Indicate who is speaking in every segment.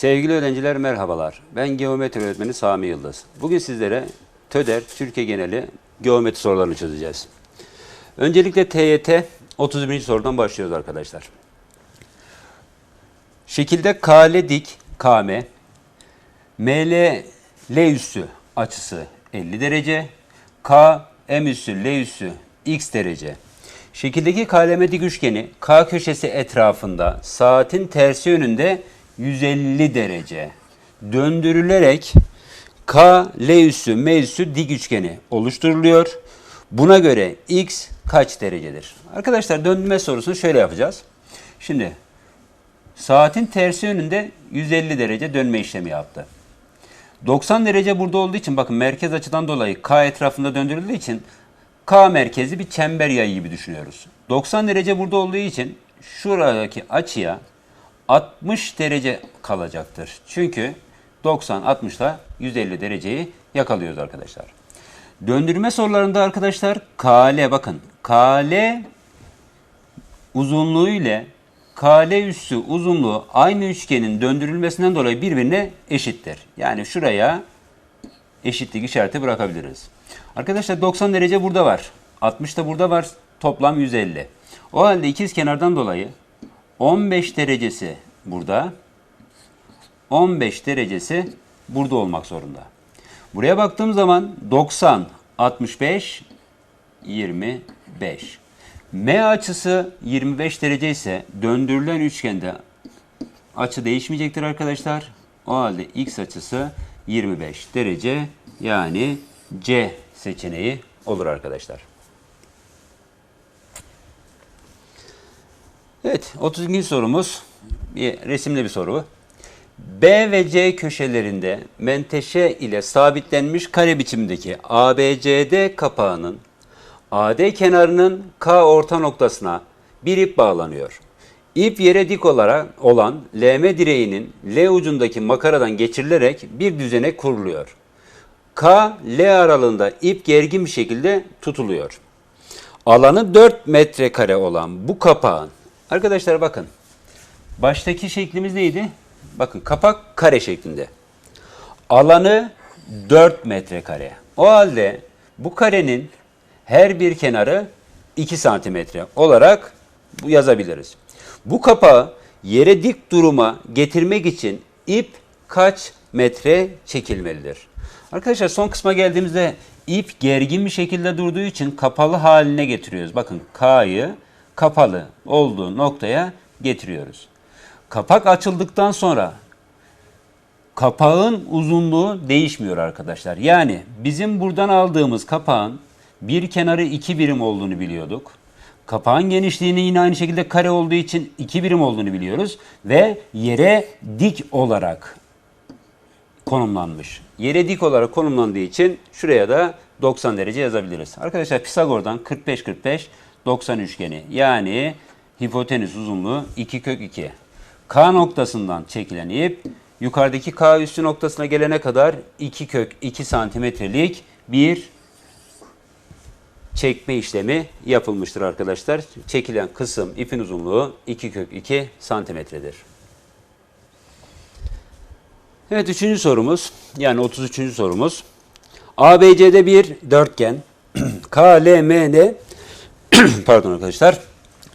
Speaker 1: Sevgili öğrenciler merhabalar. Ben geometri öğretmeni Sami Yıldız. Bugün sizlere TÖDER Türkiye geneli geometri sorularını çözeceğiz. Öncelikle TYT 31. sorudan başlıyoruz arkadaşlar. Şekilde KL dik KM ML L üssü açısı 50 derece. K M üssü L üssü x derece. Şekildeki KLM dik üçgeni K köşesi etrafında saatin tersi yönünde 150 derece döndürülerek K L üssü M üssü dik üçgeni oluşturuluyor. Buna göre x kaç derecedir? Arkadaşlar döndürme sorusunu şöyle yapacağız. Şimdi saatin tersi yönünde 150 derece dönme işlemi yaptı. 90 derece burada olduğu için bakın merkez açıdan dolayı K etrafında döndürüldüğü için K merkezi bir çember yayı gibi düşünüyoruz. 90 derece burada olduğu için şuradaki açıya 60 derece kalacaktır. Çünkü 90 60 ile 150 dereceyi yakalıyoruz arkadaşlar. Döndürme sorularında arkadaşlar KL bakın KL uzunluğu ile KL üssü uzunluğu aynı üçgenin döndürülmesinden dolayı birbirine eşittir. Yani şuraya eşitlik işareti bırakabiliriz. Arkadaşlar 90 derece burada var. 60 da burada var. Toplam 150. O halde ikiz kenardan dolayı 15 derecesi burada. 15 derecesi burada olmak zorunda. Buraya baktığım zaman 90, 65, 25. M açısı 25 derece ise döndürülen üçgende açı değişmeyecektir arkadaşlar. O halde x açısı 25 derece yani C seçeneği olur arkadaşlar. Evet 32. sorumuz bir resimli bir soru. B ve C köşelerinde menteşe ile sabitlenmiş kare biçimdeki ABCD kapağının AD kenarının K orta noktasına bir ip bağlanıyor. İp yere dik olarak olan LM direğinin L ucundaki makaradan geçirilerek bir düzene kuruluyor. K, L aralığında ip gergin bir şekilde tutuluyor. Alanı 4 metrekare olan bu kapağın, arkadaşlar bakın, baştaki şeklimiz neydi? Bakın kapak kare şeklinde. Alanı 4 metrekare. O halde bu karenin her bir kenarı 2 santimetre olarak yazabiliriz. Bu kapağı yere dik duruma getirmek için ip kaç metre çekilmelidir? Arkadaşlar son kısma geldiğimizde ip gergin bir şekilde durduğu için kapalı haline getiriyoruz. Bakın K'yı kapalı olduğu noktaya getiriyoruz. Kapak açıldıktan sonra kapağın uzunluğu değişmiyor arkadaşlar. Yani bizim buradan aldığımız kapağın bir kenarı 2 birim olduğunu biliyorduk. Kapağın genişliğini yine aynı şekilde kare olduğu için 2 birim olduğunu biliyoruz. Ve yere dik olarak konumlanmış. Yere dik olarak konumlandığı için şuraya da 90 derece yazabiliriz. Arkadaşlar Pisagor'dan 45-45 90 üçgeni yani hipotenüs uzunluğu 2 kök 2. K noktasından çekilen ip yukarıdaki K üstü noktasına gelene kadar 2 kök 2 santimetrelik bir çekme işlemi yapılmıştır arkadaşlar. Çekilen kısım ipin uzunluğu 2 kök 2 santimetredir. Evet üçüncü sorumuz yani 33. sorumuz. ABC'de bir dörtgen KLMN pardon arkadaşlar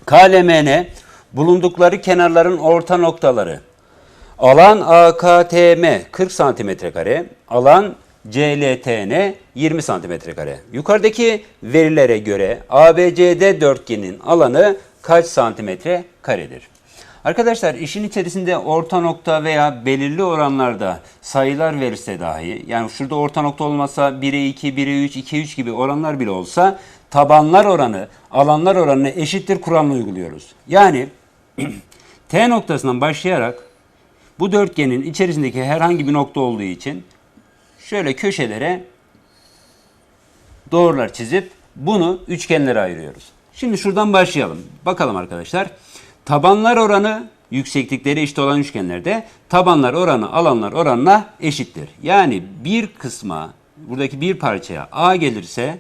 Speaker 1: KLMN bulundukları kenarların orta noktaları alan AKTM 40 santimetre kare alan CLTN 20 santimetre kare. Yukarıdaki verilere göre ABCD dörtgenin alanı kaç santimetre karedir? Arkadaşlar işin içerisinde orta nokta veya belirli oranlarda sayılar verirse dahi yani şurada orta nokta olmasa 1'e 2, 1'e 3, 2'ye 3 gibi oranlar bile olsa tabanlar oranı alanlar oranına eşittir kuralını uyguluyoruz. Yani T noktasından başlayarak bu dörtgenin içerisindeki herhangi bir nokta olduğu için şöyle köşelere doğrular çizip bunu üçgenlere ayırıyoruz. Şimdi şuradan başlayalım. Bakalım arkadaşlar. Tabanlar oranı yükseklikleri eşit olan üçgenlerde tabanlar oranı alanlar oranına eşittir. Yani bir kısma buradaki bir parçaya A gelirse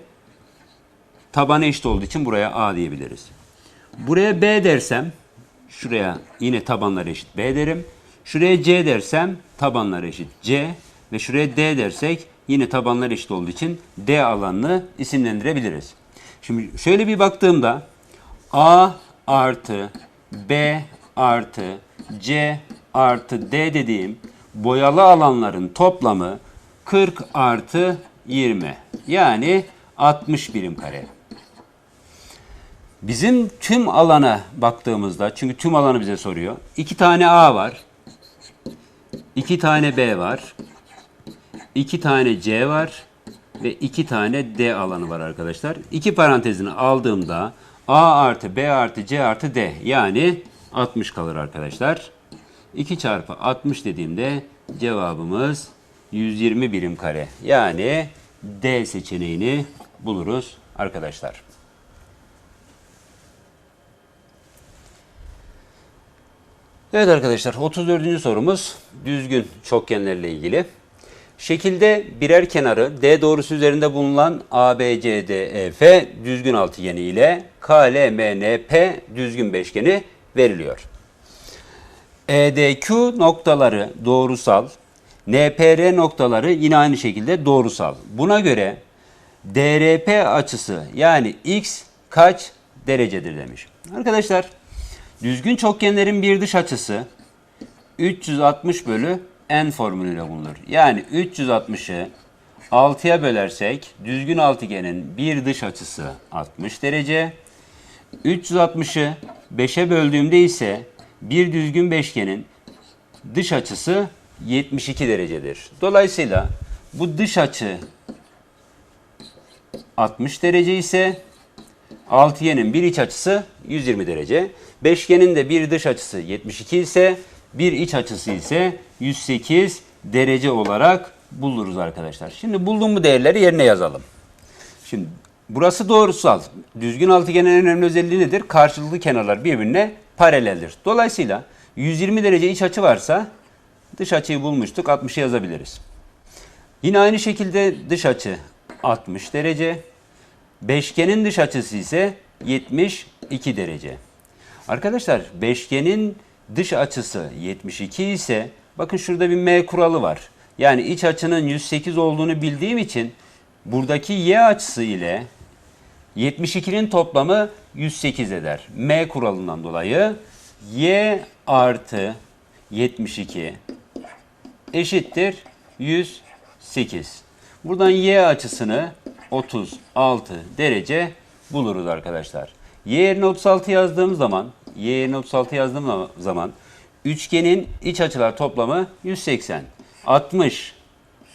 Speaker 1: tabanı eşit olduğu için buraya A diyebiliriz. Buraya B dersem şuraya yine tabanlar eşit B derim. Şuraya C dersem tabanlar eşit C ve şuraya D dersek yine tabanlar eşit olduğu için D alanını isimlendirebiliriz. Şimdi şöyle bir baktığımda A artı B artı C artı D dediğim boyalı alanların toplamı 40 artı 20 yani 60 birim kare. Bizim tüm alana baktığımızda, çünkü tüm alanı bize soruyor. iki tane A var. iki tane B var. iki tane C var. Ve iki tane D alanı var arkadaşlar. İki parantezini aldığımda A artı B artı C artı D yani 60 kalır arkadaşlar. 2 çarpı 60 dediğimde cevabımız 120 birim kare. Yani D seçeneğini buluruz arkadaşlar. Evet arkadaşlar 34. sorumuz düzgün çokgenlerle ilgili. Şekilde birer kenarı D doğrusu üzerinde bulunan ABCDEF düzgün altıgeni ile KLMNP düzgün beşgeni veriliyor. EDQ noktaları doğrusal, NPR noktaları yine aynı şekilde doğrusal. Buna göre DRP açısı yani x kaç derecedir demiş. Arkadaşlar düzgün çokgenlerin bir dış açısı 360 bölü n formülüyle bulunur. Yani 360'ı 6'ya bölersek düzgün altıgenin bir dış açısı 60 derece. 360'ı 5'e böldüğümde ise bir düzgün beşgenin dış açısı 72 derecedir. Dolayısıyla bu dış açı 60 derece ise altıgenin bir iç açısı 120 derece. Beşgenin de bir dış açısı 72 ise bir iç açısı ise 108 derece olarak buluruz arkadaşlar. Şimdi bulduğum bu değerleri yerine yazalım. Şimdi burası doğrusal. Düzgün altıgenin en önemli özelliği nedir? Karşılıklı kenarlar birbirine paraleldir. Dolayısıyla 120 derece iç açı varsa dış açıyı bulmuştuk. 60'ı yazabiliriz. Yine aynı şekilde dış açı 60 derece. Beşgenin dış açısı ise 72 derece. Arkadaşlar beşgenin dış açısı 72 ise bakın şurada bir M kuralı var. Yani iç açının 108 olduğunu bildiğim için buradaki Y açısı ile 72'nin toplamı 108 eder. M kuralından dolayı Y artı 72 eşittir 108. Buradan Y açısını 36 derece buluruz arkadaşlar. Y yerine 36 yazdığım zaman, Y yerine 36 yazdığım zaman üçgenin iç açılar toplamı 180. 60,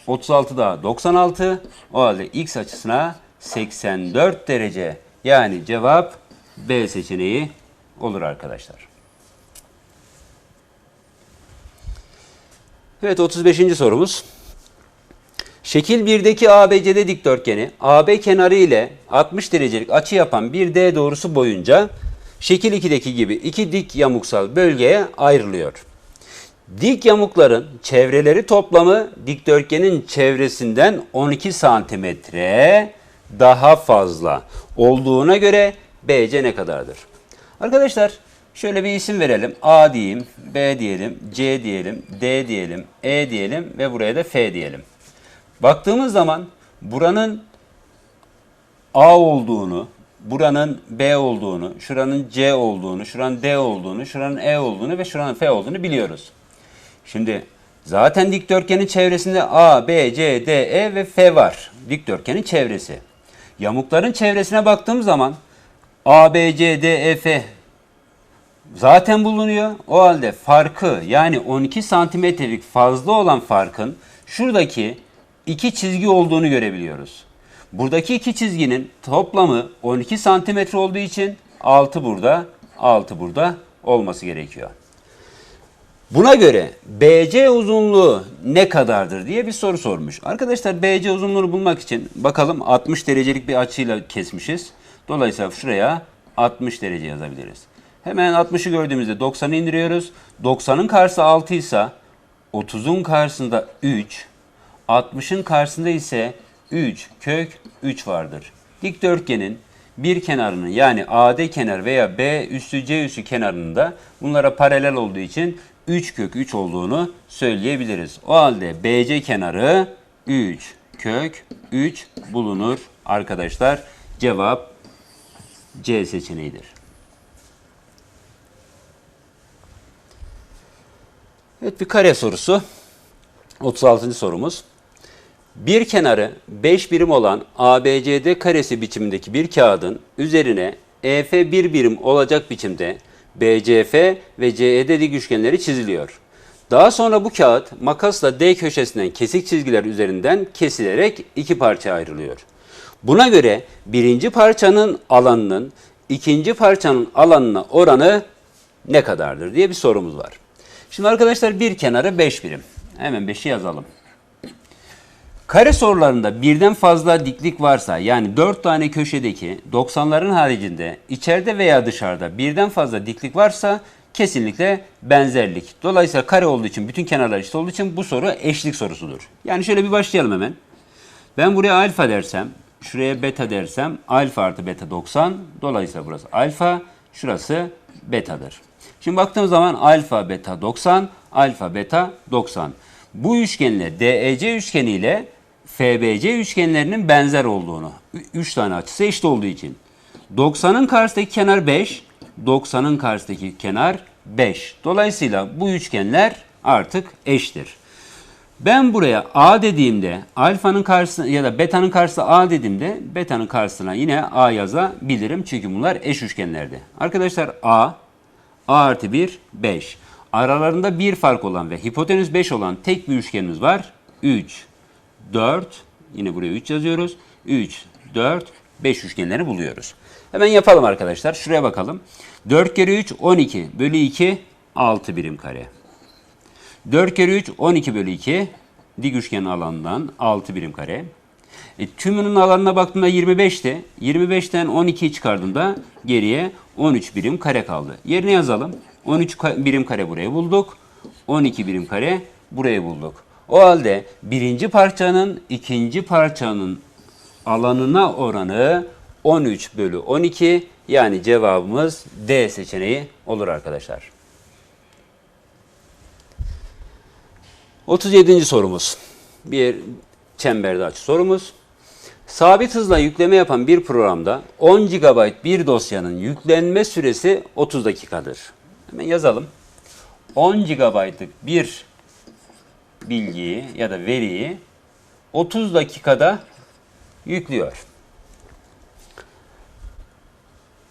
Speaker 1: 36 daha 96. O halde x açısına 84 derece. Yani cevap B seçeneği olur arkadaşlar. Evet 35. sorumuz. Şekil 1'deki ABCD dikdörtgeni AB kenarı ile 60 derecelik açı yapan bir D doğrusu boyunca şekil 2'deki gibi iki dik yamuksal bölgeye ayrılıyor. Dik yamukların çevreleri toplamı dikdörtgenin çevresinden 12 santimetre daha fazla olduğuna göre BC ne kadardır? Arkadaşlar şöyle bir isim verelim. A diyeyim, B diyelim, C diyelim, D diyelim, E diyelim ve buraya da F diyelim. Baktığımız zaman buranın A olduğunu, buranın B olduğunu, şuranın C olduğunu, şuranın D olduğunu, şuranın E olduğunu ve şuranın F olduğunu biliyoruz. Şimdi zaten dikdörtgenin çevresinde A, B, C, D, E ve F var. Dikdörtgenin çevresi. Yamukların çevresine baktığım zaman A, B, C, D, E, F zaten bulunuyor. O halde farkı yani 12 santimetrelik fazla olan farkın şuradaki iki çizgi olduğunu görebiliyoruz. Buradaki iki çizginin toplamı 12 santimetre olduğu için 6 burada, 6 burada olması gerekiyor. Buna göre BC uzunluğu ne kadardır diye bir soru sormuş. Arkadaşlar BC uzunluğunu bulmak için bakalım 60 derecelik bir açıyla kesmişiz. Dolayısıyla şuraya 60 derece yazabiliriz. Hemen 60'ı gördüğümüzde 90'ı indiriyoruz. 90'ın karşısı 6 ise 30'un karşısında 3, 60'ın karşısında ise 3 kök 3 vardır. Dikdörtgenin bir kenarının yani AD kenar veya B üssü C üssü kenarında bunlara paralel olduğu için 3 kök 3 olduğunu söyleyebiliriz. O halde BC kenarı 3 kök 3 bulunur arkadaşlar. Cevap C seçeneğidir. Evet bir kare sorusu. 36. sorumuz. Bir kenarı 5 birim olan ABCD karesi biçimindeki bir kağıdın üzerine EF bir birim olacak biçimde BCF ve CED dik üçgenleri çiziliyor. Daha sonra bu kağıt makasla D köşesinden kesik çizgiler üzerinden kesilerek iki parçaya ayrılıyor. Buna göre birinci parçanın alanının ikinci parçanın alanına oranı ne kadardır diye bir sorumuz var. Şimdi arkadaşlar bir kenarı 5 birim. Hemen 5'i yazalım. Kare sorularında birden fazla diklik varsa yani 4 tane köşedeki 90'ların haricinde içeride veya dışarıda birden fazla diklik varsa kesinlikle benzerlik. Dolayısıyla kare olduğu için bütün kenarlar eşit olduğu için bu soru eşlik sorusudur. Yani şöyle bir başlayalım hemen. Ben buraya alfa dersem, şuraya beta dersem alfa artı beta 90. Dolayısıyla burası alfa, şurası betadır. Şimdi baktığım zaman alfa beta 90, alfa beta 90. Bu üçgenle DEC üçgeni ile FBC üçgenlerinin benzer olduğunu, 3 tane açısı eşit olduğu için. 90'ın karşısındaki kenar 5, 90'ın karşısındaki kenar 5. Dolayısıyla bu üçgenler artık eşittir. Ben buraya A dediğimde alfanın karşısına ya da beta'nın karşısına A dediğimde beta'nın karşısına yine A yazabilirim. Çünkü bunlar eş üçgenlerdi. Arkadaşlar A, A artı 1, 5. Aralarında bir fark olan ve hipotenüs 5 olan tek bir üçgenimiz var. 3, 4, yine buraya 3 yazıyoruz. 3, 4, 5 üçgenleri buluyoruz. Hemen yapalım arkadaşlar. Şuraya bakalım. 4 kere 3, 12 bölü 2, 6 birim kare. 4 kere 3 12 bölü 2 dik üçgen alanından 6 birim kare. E, tümünün alanına baktığımda 25'ti. 25'ten 12'yi çıkardığımda geriye 13 birim kare kaldı. Yerine yazalım. 13 ka- birim kare buraya bulduk. 12 birim kare buraya bulduk. O halde birinci parçanın ikinci parçanın alanına oranı 13 bölü 12 yani cevabımız D seçeneği olur arkadaşlar. 37. sorumuz. Bir çemberde açı sorumuz. Sabit hızla yükleme yapan bir programda 10 GB bir dosyanın yüklenme süresi 30 dakikadır. Hemen yazalım. 10 GB'lık bir bilgiyi ya da veriyi 30 dakikada yüklüyor.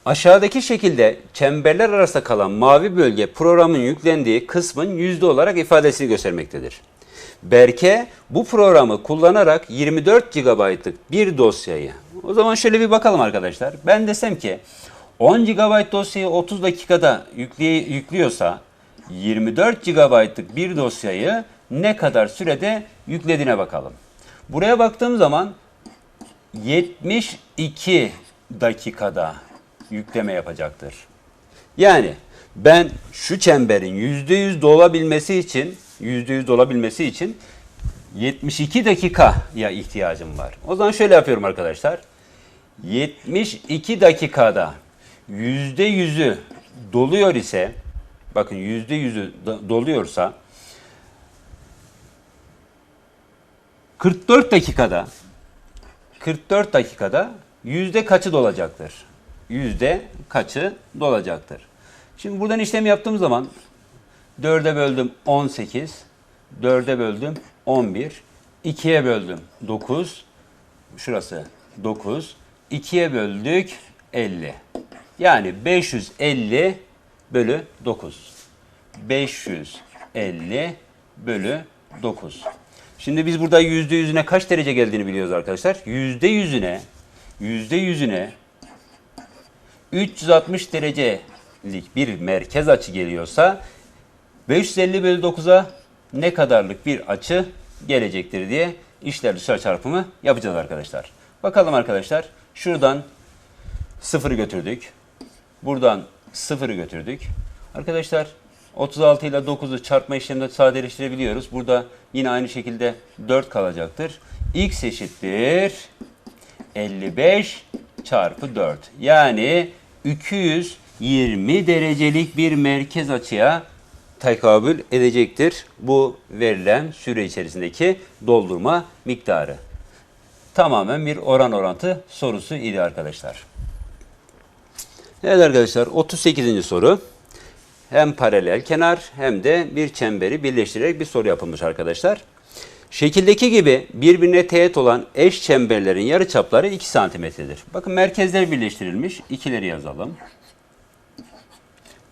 Speaker 1: Aşağıdaki şekilde çemberler arasında kalan mavi bölge programın yüklendiği kısmın yüzde olarak ifadesini göstermektedir. Berke bu programı kullanarak 24 GB'lık bir dosyayı, o zaman şöyle bir bakalım arkadaşlar. Ben desem ki 10 GB dosyayı 30 dakikada yüklüyorsa 24 GB'lık bir dosyayı ne kadar sürede yüklediğine bakalım. Buraya baktığım zaman 72 dakikada yükleme yapacaktır. Yani ben şu çemberin %100 dolabilmesi için %100 dolabilmesi için 72 dakikaya ihtiyacım var. O zaman şöyle yapıyorum arkadaşlar. 72 dakikada %100'ü doluyor ise bakın %100'ü do- doluyorsa 44 dakikada 44 dakikada yüzde kaçı dolacaktır? Yüzde kaçı dolacaktır? Şimdi buradan işlem yaptığım zaman 4'e böldüm 18, 4'e böldüm 11, 2'ye böldüm 9, şurası 9, 2'ye böldük 50. Yani 550 bölü 9. 550 bölü 9. Şimdi biz burada yüzde yüzüne kaç derece geldiğini biliyoruz arkadaşlar. Yüzde yüzüne, yüzde yüzüne 360 derecelik bir merkez açı geliyorsa 550 bölü 9'a ne kadarlık bir açı gelecektir diye işler dışarı çarpımı yapacağız arkadaşlar. Bakalım arkadaşlar. Şuradan sıfırı götürdük. Buradan sıfırı götürdük. Arkadaşlar 36 ile 9'u çarpma işleminde sadeleştirebiliyoruz. Burada yine aynı şekilde 4 kalacaktır. X eşittir 55 çarpı 4. Yani 220 derecelik bir merkez açıya tekabül edecektir bu verilen süre içerisindeki doldurma miktarı. Tamamen bir oran orantı sorusu idi arkadaşlar. Evet arkadaşlar 38. soru. Hem paralel kenar hem de bir çemberi birleştirerek bir soru yapılmış arkadaşlar. Şekildeki gibi birbirine teğet olan eş çemberlerin yarıçapları 2 santimetredir. Bakın merkezler birleştirilmiş. İkileri yazalım.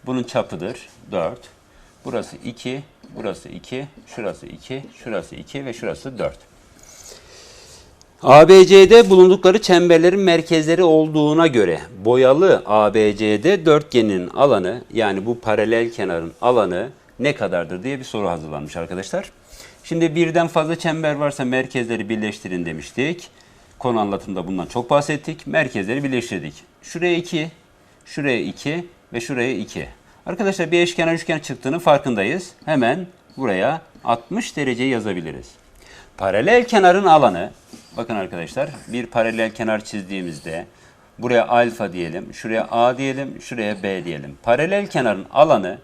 Speaker 1: Bunun çapıdır 4. Burası 2, burası 2, şurası 2, şurası 2 ve şurası 4. ABC'de bulundukları çemberlerin merkezleri olduğuna göre boyalı ABCD dörtgenin alanı yani bu paralel kenarın alanı ne kadardır diye bir soru hazırlanmış arkadaşlar. Şimdi birden fazla çember varsa merkezleri birleştirin demiştik. Konu anlatımında bundan çok bahsettik. Merkezleri birleştirdik. Şuraya 2, şuraya 2 ve şuraya 2. Arkadaşlar bir eşkenar üçgen çıktığını farkındayız. Hemen buraya 60 derece yazabiliriz. Paralel kenarın alanı, bakın arkadaşlar bir paralel kenar çizdiğimizde buraya alfa diyelim, şuraya A diyelim, şuraya B diyelim. Paralel kenarın alanı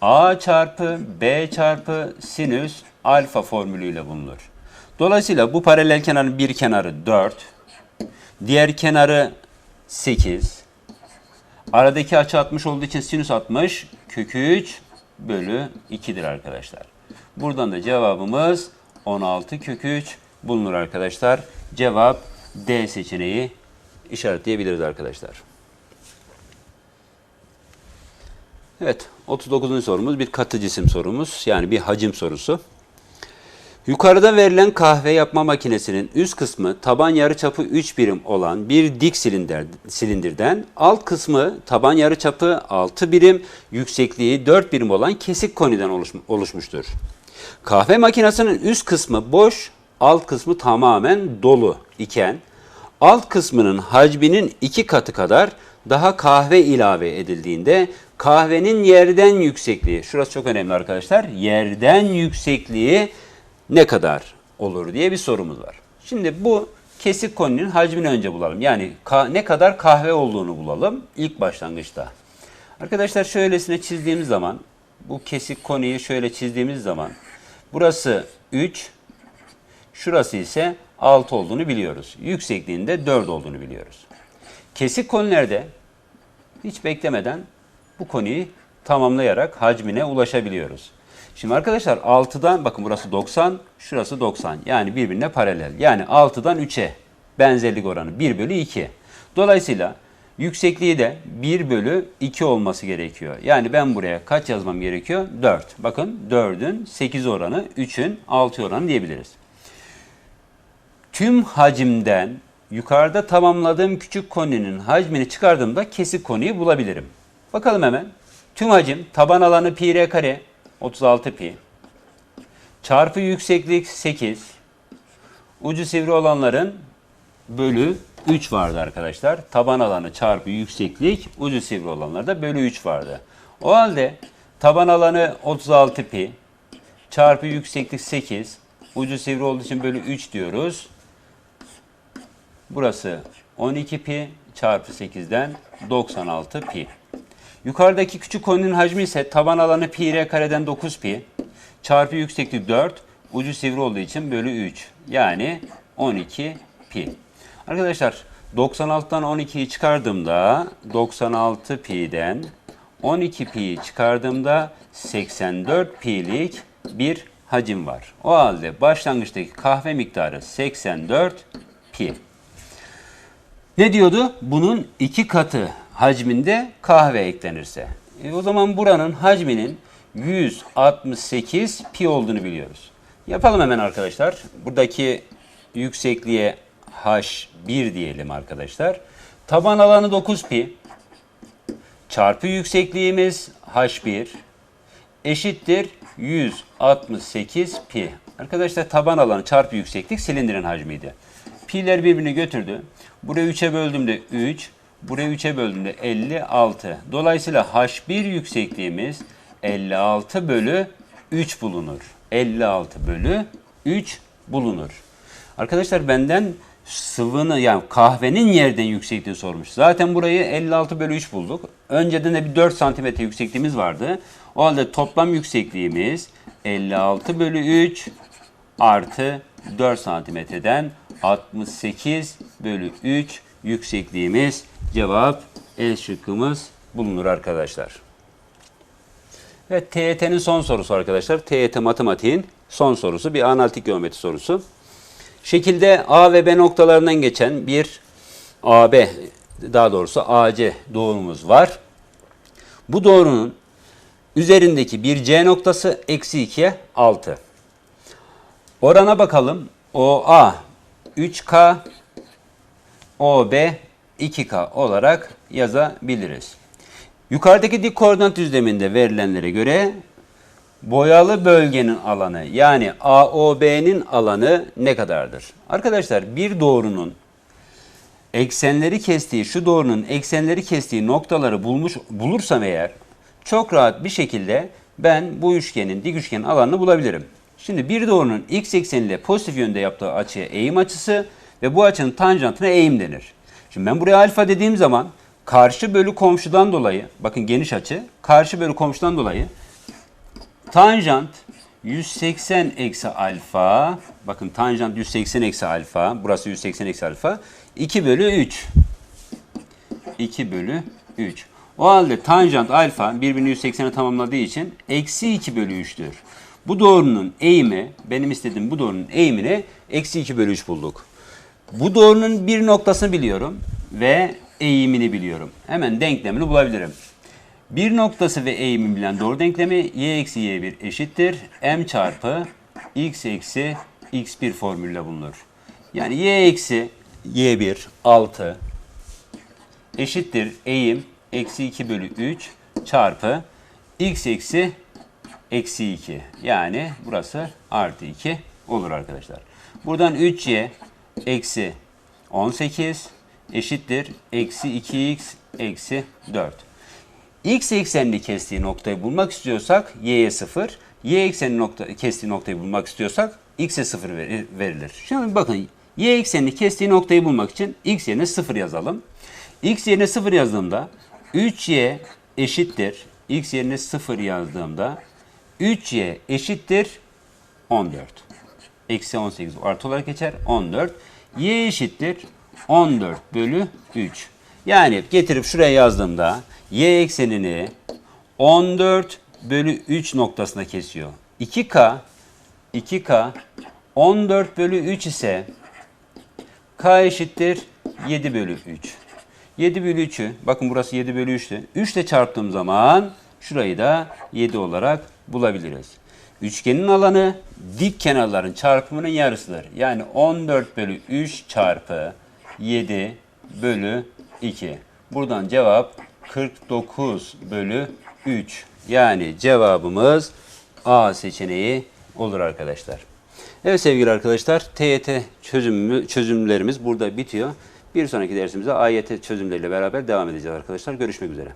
Speaker 1: A çarpı B çarpı sinüs alfa formülüyle bulunur. Dolayısıyla bu paralel kenarın bir kenarı 4, diğer kenarı 8, Aradaki açı 60 olduğu için sinüs 60 kök 3 bölü 2'dir arkadaşlar. Buradan da cevabımız 16 kök 3 bulunur arkadaşlar. Cevap D seçeneği işaretleyebiliriz arkadaşlar. Evet 39. sorumuz bir katı cisim sorumuz yani bir hacim sorusu. Yukarıda verilen kahve yapma makinesinin üst kısmı taban yarıçapı 3 birim olan bir dik silindir, silindirden, alt kısmı taban yarıçapı 6 birim, yüksekliği 4 birim olan kesik koniden oluş, oluşmuştur. Kahve makinesinin üst kısmı boş, alt kısmı tamamen dolu iken, alt kısmının hacminin iki katı kadar daha kahve ilave edildiğinde kahvenin yerden yüksekliği, şurası çok önemli arkadaşlar, yerden yüksekliği ne kadar olur diye bir sorumuz var. Şimdi bu kesik koninin hacmini önce bulalım. Yani ne kadar kahve olduğunu bulalım ilk başlangıçta. Arkadaşlar şöylesine çizdiğimiz zaman bu kesik koniyi şöyle çizdiğimiz zaman burası 3 şurası ise 6 olduğunu biliyoruz. Yüksekliğinde 4 olduğunu biliyoruz. Kesik konilerde hiç beklemeden bu konuyu tamamlayarak hacmine ulaşabiliyoruz. Şimdi arkadaşlar 6'dan bakın burası 90, şurası 90. Yani birbirine paralel. Yani 6'dan 3'e benzerlik oranı 1 bölü 2. Dolayısıyla yüksekliği de 1 bölü 2 olması gerekiyor. Yani ben buraya kaç yazmam gerekiyor? 4. Bakın 4'ün 8 oranı, 3'ün 6 oranı diyebiliriz. Tüm hacimden yukarıda tamamladığım küçük koninin hacmini çıkardığımda kesik konuyu bulabilirim. Bakalım hemen. Tüm hacim taban alanı pi r kare 36 pi çarpı yükseklik 8 ucu sivri olanların bölü 3 vardı arkadaşlar. Taban alanı çarpı yükseklik ucu sivri olanlarda bölü 3 vardı. O halde taban alanı 36 pi çarpı yükseklik 8 ucu sivri olduğu için bölü 3 diyoruz. Burası 12 pi çarpı 8'den 96 pi. Yukarıdaki küçük konunun hacmi ise taban alanı pi r kareden 9 pi çarpı yükseklik 4 ucu sivri olduğu için bölü 3 yani 12 pi. Arkadaşlar 96'dan 12'yi çıkardığımda 96 pi'den 12 pi'yi çıkardığımda 84 pi'lik bir hacim var. O halde başlangıçtaki kahve miktarı 84 pi. Ne diyordu? Bunun iki katı hacminde kahve eklenirse. E o zaman buranın hacminin 168 pi olduğunu biliyoruz. Yapalım hemen arkadaşlar. Buradaki yüksekliğe h1 diyelim arkadaşlar. Taban alanı 9 pi çarpı yüksekliğimiz h1 eşittir 168 pi. Arkadaşlar taban alanı çarpı yükseklik silindirin hacmiydi. Pi'ler birbirini götürdü. Buraya 3'e böldüğümde 3, buraya 3'e böldüğümde 56. Dolayısıyla H1 yüksekliğimiz 56 bölü 3 bulunur. 56 bölü 3 bulunur. Arkadaşlar benden sıvının yani kahvenin yerden yüksekliği sormuş. Zaten burayı 56 bölü 3 bulduk. Önceden de bir 4 santimetre yüksekliğimiz vardı. O halde toplam yüksekliğimiz 56 bölü 3 artı 4 santimetreden 68 bölü 3 yüksekliğimiz cevap E şıkkımız bulunur arkadaşlar. Ve TYT'nin son sorusu arkadaşlar. TYT matematiğin son sorusu. Bir analitik geometri sorusu. Şekilde A ve B noktalarından geçen bir AB daha doğrusu AC doğrumuz var. Bu doğrunun üzerindeki bir C noktası eksi 2'ye 6. Orana bakalım. OA 3K, OB 2K olarak yazabiliriz. Yukarıdaki dik koordinat düzleminde verilenlere göre boyalı bölgenin alanı yani AOB'nin alanı ne kadardır? Arkadaşlar bir doğrunun eksenleri kestiği, şu doğrunun eksenleri kestiği noktaları bulmuş bulursam eğer çok rahat bir şekilde ben bu üçgenin, dik üçgenin alanını bulabilirim. Şimdi bir doğrunun x ekseniyle pozitif yönde yaptığı açıya eğim açısı ve bu açının tanjantına eğim denir. Şimdi ben buraya alfa dediğim zaman karşı bölü komşudan dolayı, bakın geniş açı, karşı bölü komşudan dolayı tanjant 180 eksi alfa, bakın tanjant 180 eksi alfa, burası 180 eksi alfa, 2 bölü 3. 2 bölü 3. O halde tanjant alfa birbirini 180'e tamamladığı için eksi 2 bölü 3'tür. Bu doğrunun eğimi, benim istediğim bu doğrunun eğimini eksi 2 bölü 3 bulduk. Bu doğrunun bir noktasını biliyorum ve eğimini biliyorum. Hemen denklemini bulabilirim. Bir noktası ve eğimi bilen doğru denklemi y eksi y1 eşittir. m çarpı x eksi x1 formülle bulunur. Yani y eksi y1 6 eşittir eğim eksi 2 bölü 3 çarpı x eksi eksi 2. Yani burası artı 2 olur arkadaşlar. Buradan 3y eksi 18 eşittir eksi 2x eksi 4. X eksenini kestiği noktayı bulmak istiyorsak y'ye 0, y eksenini nokta, kestiği noktayı bulmak istiyorsak x'e 0 veri- verilir. Şimdi bakın y eksenini kestiği noktayı bulmak için x yerine 0 yazalım. x yerine 0 yazdığımda 3y eşittir x yerine 0 yazdığımda 3y eşittir 14. Eksi 18 artı olarak geçer. 14. Y eşittir 14 bölü 3. Yani getirip şuraya yazdığımda y eksenini 14 bölü 3 noktasına kesiyor. 2K 2K 14 bölü 3 ise K eşittir 7 bölü 3. 7 bölü 3'ü, bakın burası 7 bölü 3'tü. 3 ile çarptığım zaman şurayı da 7 olarak bulabiliriz. Üçgenin alanı dik kenarların çarpımının yarısıdır. Yani 14 bölü 3 çarpı 7 bölü 2. Buradan cevap 49 bölü 3. Yani cevabımız A seçeneği olur arkadaşlar. Evet sevgili arkadaşlar TYT çözümü, çözümlerimiz burada bitiyor. Bir sonraki dersimize AYT çözümleriyle beraber devam edeceğiz arkadaşlar. Görüşmek üzere.